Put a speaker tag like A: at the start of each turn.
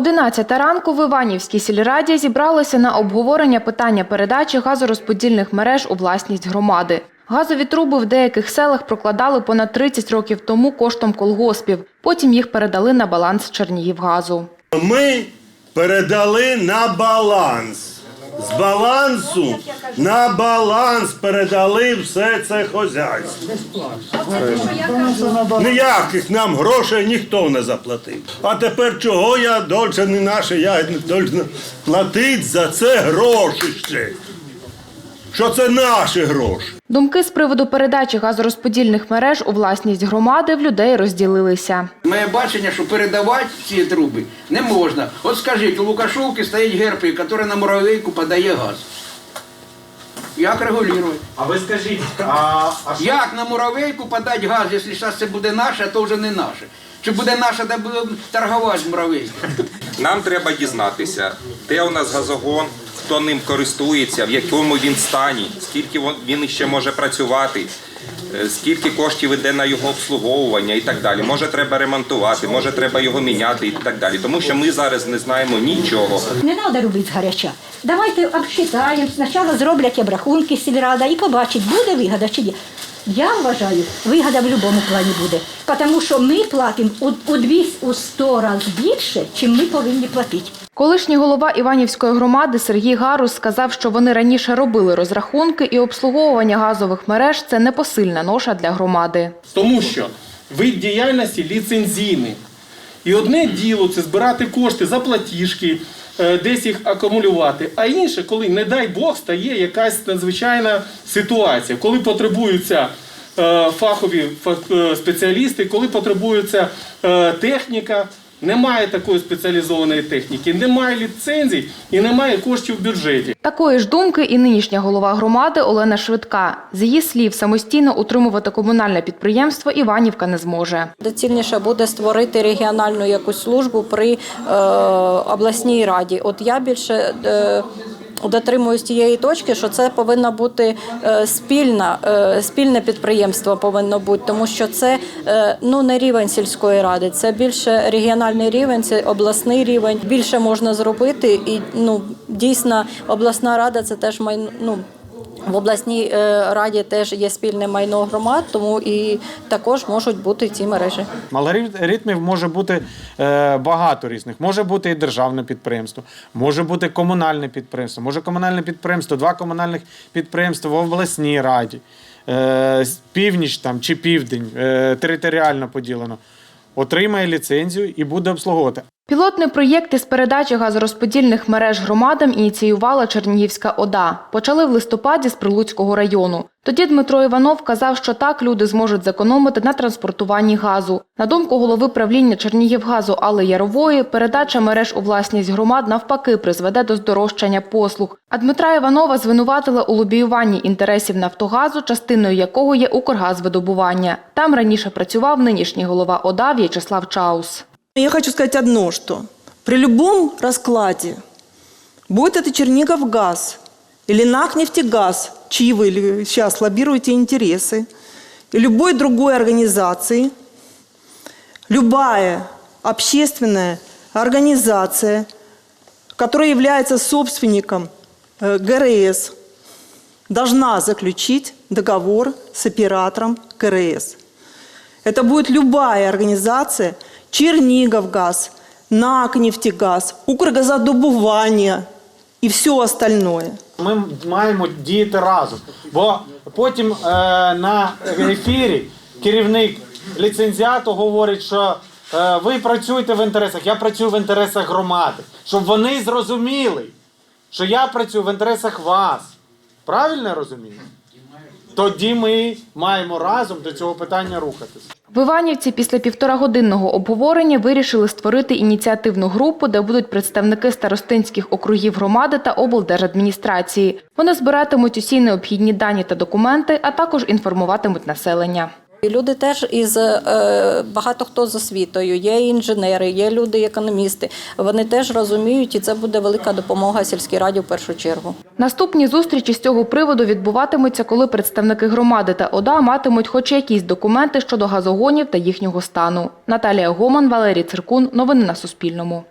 A: 11 ранку в Іванівській сільраді зібралися на обговорення питання передачі газорозподільних мереж у власність громади. Газові труби в деяких селах прокладали понад 30 років тому коштом колгоспів. Потім їх передали на баланс Чернігівгазу.
B: Ми передали на баланс. З балансу на баланс передали все це хозяйство. Ніяких нам грошей ніхто не заплатив. А тепер чого я дольше не наше, я дольше платить за це гроші ще. Що це наші гроші.
A: Думки з приводу передачі газорозподільних мереж у власність громади в людей розділилися.
C: Моє бачення, що передавати ці труби не можна. От скажіть, у Лукашовки стоїть герпи, який на муравейку подає газ. Як регулювати?
D: А ви скажіть, а, а що?
C: Як на муравейку подати газ, якщо зараз це буде наше, а то вже не наше? Чи буде наше, де будемо торгувати з муравейкою?
E: Нам треба дізнатися, де у нас газогон, хто ним користується, в якому він стані, скільки він ще може працювати, е, скільки коштів йде на його обслуговування і так далі. Може треба ремонтувати, може треба його міняти і так далі. Тому що ми зараз не знаємо нічого.
F: Не треба робити згаряча. Давайте обсчитаємо, спочатку зроблять обрахунки сільрада і побачать, буде вигода чи ні. Я вважаю, вигода в будь-якому плані буде. Тому що ми платимо у, у 200, у 100 разів більше, чим ми повинні платити.
A: Колишній голова Іванівської громади Сергій Гарус сказав, що вони раніше робили розрахунки і обслуговування газових мереж це непосильна ноша для громади.
D: Тому що вид діяльності ліцензійний. І одне діло це збирати кошти за платіжки, десь їх акумулювати. А інше, коли, не дай Бог, стає якась надзвичайна ситуація, коли потребуються е, фахові фах- е, спеціалісти, коли потребується е, техніка. Немає такої спеціалізованої техніки, немає ліцензій і немає коштів в бюджеті.
A: Такої ж думки і нинішня голова громади Олена Швидка. З її слів, самостійно утримувати комунальне підприємство Іванівка не зможе.
G: Доцільніше буде створити регіональну якусь службу при е, обласній раді. От я більше е, дотримуюсь тієї точки, що це повинно бути е, спільна, е, спільне підприємство повинно бути, тому що це е, ну не рівень сільської ради, це більше регіональний рівень, це обласний рівень. Більше можна зробити, і ну дійсно обласна рада це теж ну, в обласній е, раді теж є спільне майно громад, тому і також можуть бути ці мережі.
H: Алгоритмів може бути е, багато різних. Може бути і державне підприємство, може бути комунальне підприємство, може комунальне підприємство, два комунальних підприємства в обласній раді, е, північ там чи південь, територіально поділено. Отримає ліцензію і буде обслуговувати.
A: Пілотний проєкт із передачі газорозподільних мереж громадам ініціювала Чернігівська ОДА. Почали в листопаді з Прилуцького району. Тоді Дмитро Іванов казав, що так люди зможуть зекономити на транспортуванні газу. На думку голови правління Чернігівгазу Алли Ярової, передача мереж у власність громад навпаки призведе до здорожчання послуг. А Дмитра Іванова звинуватили у лобіюванні інтересів Нафтогазу, частиною якого є Укргазвидобування. Там раніше працював нинішній голова ОДА В'ячеслав Чаус.
I: Я хочу сказать одно, что при любом раскладе, будет это Чернигов или НАК-нефтегаз, чьи вы сейчас лоббируете интересы, и любой другой организации, любая общественная организация, которая является собственником э, ГРС, должна заключить договор с оператором ГРС. Это будет любая организация, Черниговгаз, НАК «Нефтегаз», Укргазодобування і все остальное.
H: Ми маємо діяти разом. Бо потім е, на ефірі керівник ліцензіату говорить, що е, ви працюєте в інтересах, я працюю в інтересах громади. Щоб вони зрозуміли, що я працюю в інтересах вас. Правильно я розумію? Тоді ми маємо разом до цього питання рухатися.
A: В Іванівці після півторагодинного обговорення вирішили створити ініціативну групу, де будуть представники старостинських округів громади та облдержадміністрації. Вони збиратимуть усі необхідні дані та документи, а також інформуватимуть населення.
G: Люди теж із е, багато хто з освітою, є інженери, є люди, економісти. Вони теж розуміють, і це буде велика допомога сільській раді в першу чергу.
A: Наступні зустрічі з цього приводу відбуватимуться, коли представники громади та ОДА матимуть хоч якісь документи щодо газогонів та їхнього стану. Наталія Гоман, Валерій Циркун. Новини на Суспільному.